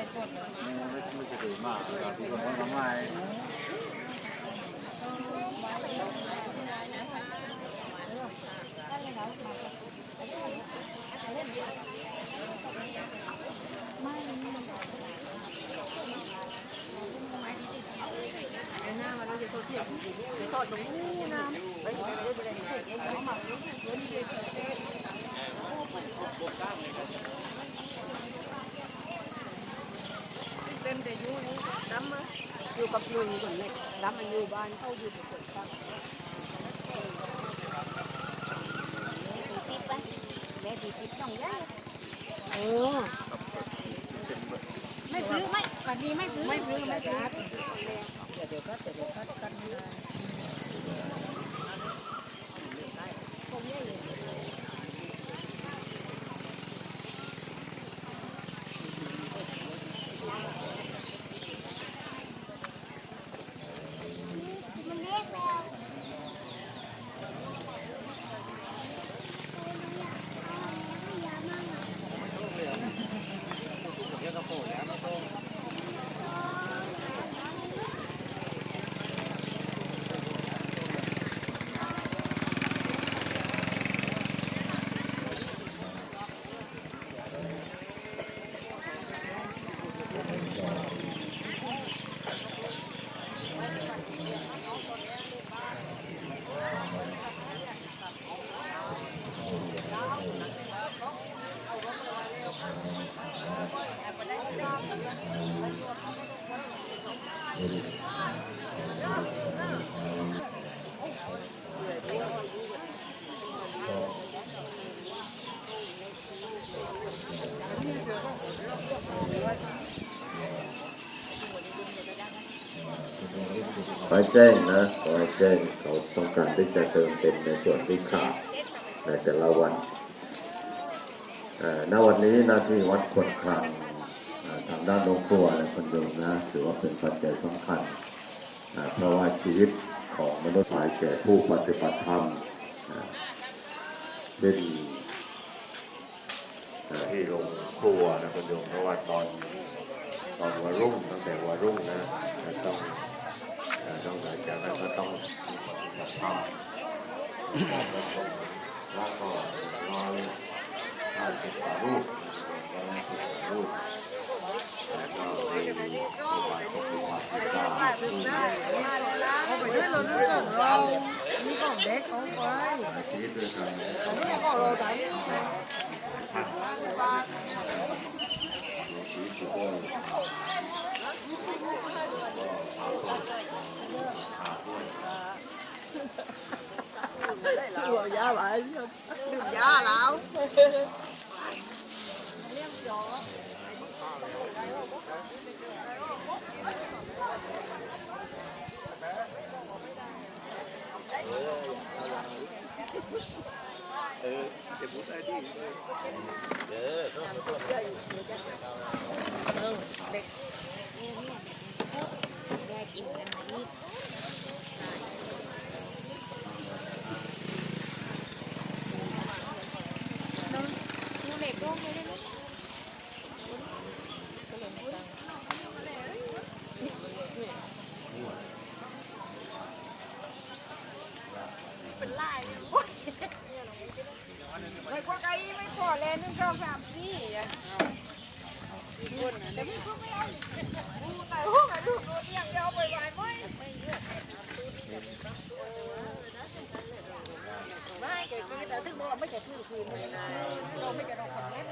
ไม่ใช่ดีมากครับทุกคนทำไมเต็มแต่อยู่ นี่น้ำมาอยู่กับลุงคนนี้น้ำมาอยู่บ้านเขาอยู่กับคนฟังแม่ดีติดต้องย่าเออไม่ซื้อไม่วันนี้ไม่ซื้อไม่ซื้อไม่ซื้อเดี๋ยวเดี๋ยวก็เดี๋ยวก็กัน ขอให้แจ้งนะขอให้แจ้งเขาต้องการที่จะเติมเต็มในส่วนที่ขาดในแต่ละวันเอ่อณวันนี้หนาที่วัดกดคลังเอ่อทางด้านโรงครัวและคนโยมนะถือว่าเป็นปัจจัยสำคัญเอ่อเพราะว่าชีวิตของมนุษย์หลายแก่ผู้ปฏิบัติธรรมเอ่อเป็นที่โรงครัวนะคนโยมเพราะว่าตอนตอนวันรุ่งตั้งแต่วันรุ่งนะต้องต้องหลังจากนั้นก็ต้องทำแล้วก็นอนทานเป็นสารูปแล้วก็เป็นสารูปแล้วก็มีอุบายของอุบายที่ตา เอาไปด้วย เออเรานี่ของเด็กของไปชีวิตด้วยกันของเราของเราแต่ชีวิตด้วยตัวยาหลายดื่ยเด็กกินง ไม่กว่าไก่ไม่พอแล้วนึงสองสามสี่อะแต่ไม่ก็ไม่เอาดูแต่ห้องอะลูกดูเตียงเดียวไปไหวไหมไม่เกิดแต่ถึงบอกไม่ จะถือคืนเลยนะเราไม่จะรอคนแรก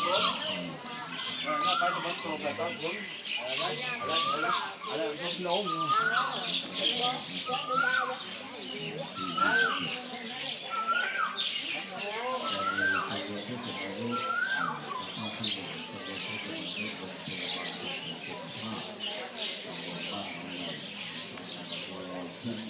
กา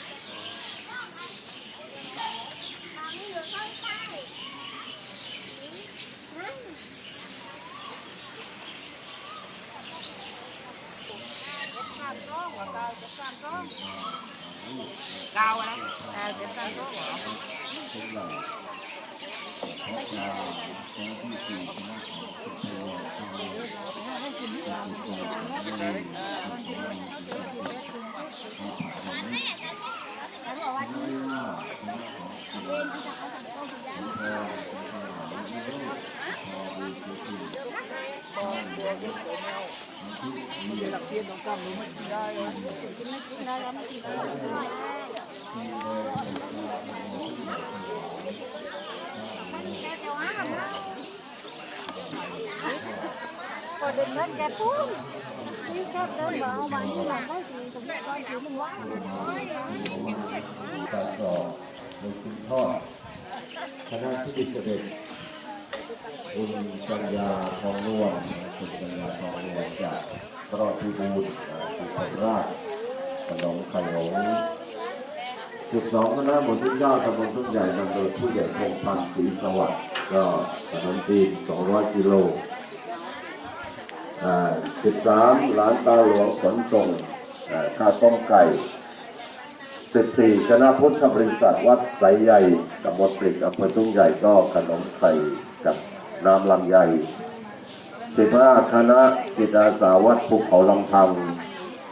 ะไรกาวจะ ก็เดินเล่นแกปุ้มนี่แคบเดินเบามานี่หลังก็ารสอบในคุณทอดคณะที่ดิเด็จคุณปัญญาทองนวลคุณปัญญาทองนวลจากตรอดพิบูลสุขราชขนมไข่หงจุดสองคณะบทที่เก้าตำบลทุ่งใหญ่นำโดยผู้ใหญ่พงพันธ์ศรีสวัสดิ์ก็ขนมจีน200กิโลอ่า13หลานตาหลวงขนส่ง ข้าวต้มไก่ 14 คณะพุทธบริษัทวัดไสใหญ่ตำบลปริกอำเภอทุ่งใหญ่ก็ขนมไข่กับน้ำลำไย15 คณะจิตอาสาวัดภูเขาลำพัง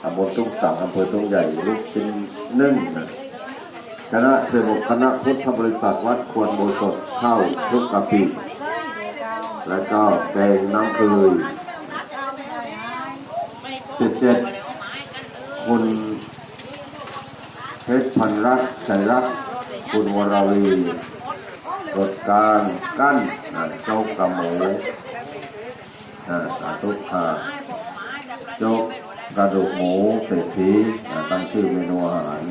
ตำบลทุ่งสังอำเภอทุ่งใหญ่ลูกชิ้นนึ่งคณะ16คณะพุทธบริษัทวัดควรโบสถเข้าวลูกกะปิและก็แกงน้ำเคย17 คุณเพชรพันรักชัยรัก คุณวรวีกดการกั้นเจ้ากระหมูอ่าสาธุค่ะโจ๊กกระดูกหมูเศรษฐีตั้งชื่อเมนูอาหาร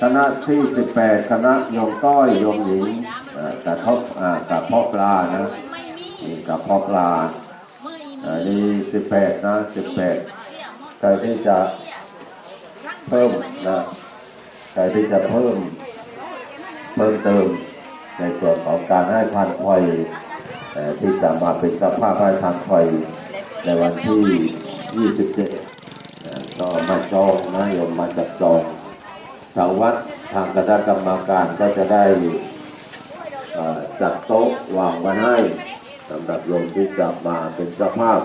คณะที่18คณะโยมต้อยโยมหญิงอ่ากับทบอ่ากับพ่อปลานะนี่กับพ่อปลาอ่านี่18นะ18ใครที่จะ พิ่มนะใครที่จะเพิ่มเพิ่มเติมในส่วนของการให้ทานคอยเอ่ที่จะมาเป็นเจ้าภาพให้ทานคอยในวันที่ 27 ก็มาจองนะโยมมาจับจองทางวัดทางคณะกรรมการก็จะได้จัดโต๊ะวางไว้ให้สำหรับโยมที่จะมาเป็นเจ้าภาพ